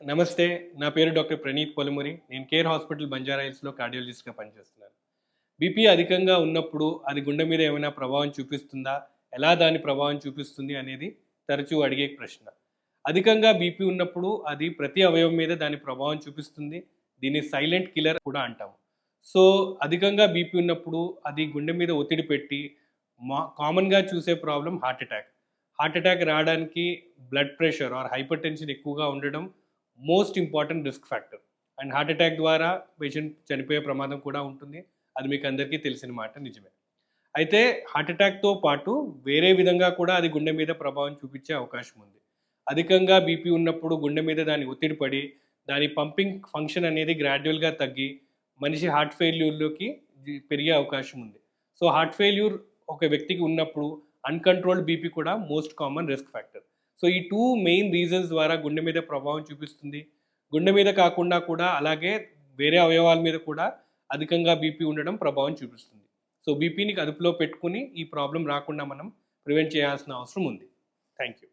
నమస్తే నా పేరు డాక్టర్ ప్రణీత్ పొలిమురి. నేను కేర్ హాస్పిటల్ బంజారా హిల్స్లో కార్డియాలజిస్ట్గా పనిచేస్తున్నాను. బీపీ అధికంగా ఉన్నప్పుడు అది గుండె మీద ఏమైనా ప్రభావం చూపిస్తుందా? ఎలా దాని ప్రభావం చూపిస్తుంది అనేది తరచూ అడిగే ప్రశ్న. అధికంగా బీపీ ఉన్నప్పుడు అది ప్రతి అవయవం మీద దాని ప్రభావం చూపిస్తుంది. దీన్ని సైలెంట్ కిల్లర్ కూడా అంటాము సో అధికంగా బీపీ ఉన్నప్పుడు అది గుండె మీద ఒత్తిడి పెట్టి మా కామన్గా చూసే problem heart attack. Heart attack రావడానికి blood pressure or hypertension ఎక్కువగా ఉండడం most important risk factor. And heart attack ద్వారా పేషెంట్ చనిపోయే ప్రమాదం కూడా ఉంటుంది. అది మీకు అందరికీ తెలిసిన మాట నిజమే. అయితే హార్ట్ అటాక్తో పాటు వేరే విధంగా కూడా అది గుండె మీద ప్రభావం చూపించే అవకాశం ఉంది. అధికంగా బీపీ ఉన్నప్పుడు గుండె మీద దాని ఒత్తిడి పడి దాని పంపింగ్ ఫంక్షన్ అనేది గ్రాడ్యువల్గా తగ్గి మనిషి హార్ట్ ఫెయిల్యూర్లోకి పెరిగే అవకాశం ఉంది. సో హార్ట్ ఫెయిల్యూర్ ఒక వ్యక్తికి ఉన్నప్పుడు అన్కంట్రోల్డ్ బీపీ కూడా most common risk factor. So ఈ టూ మెయిన్ రీజన్స్ ద్వారా గుండె మీద ప్రభావం చూపిస్తుంది. గుండె మీద కాకుండా కూడా అలాగే వేరే అవయవాల మీద కూడా అధికంగా బీపీ ఉండడం ప్రభావం చూపిస్తుంది. సో బీపీని అదుపులో పెట్టుకుని ఈ ప్రాబ్లం రాకుండా మనం ప్రివెంట్ చేయాల్సిన అవసరం ఉంది. Thank you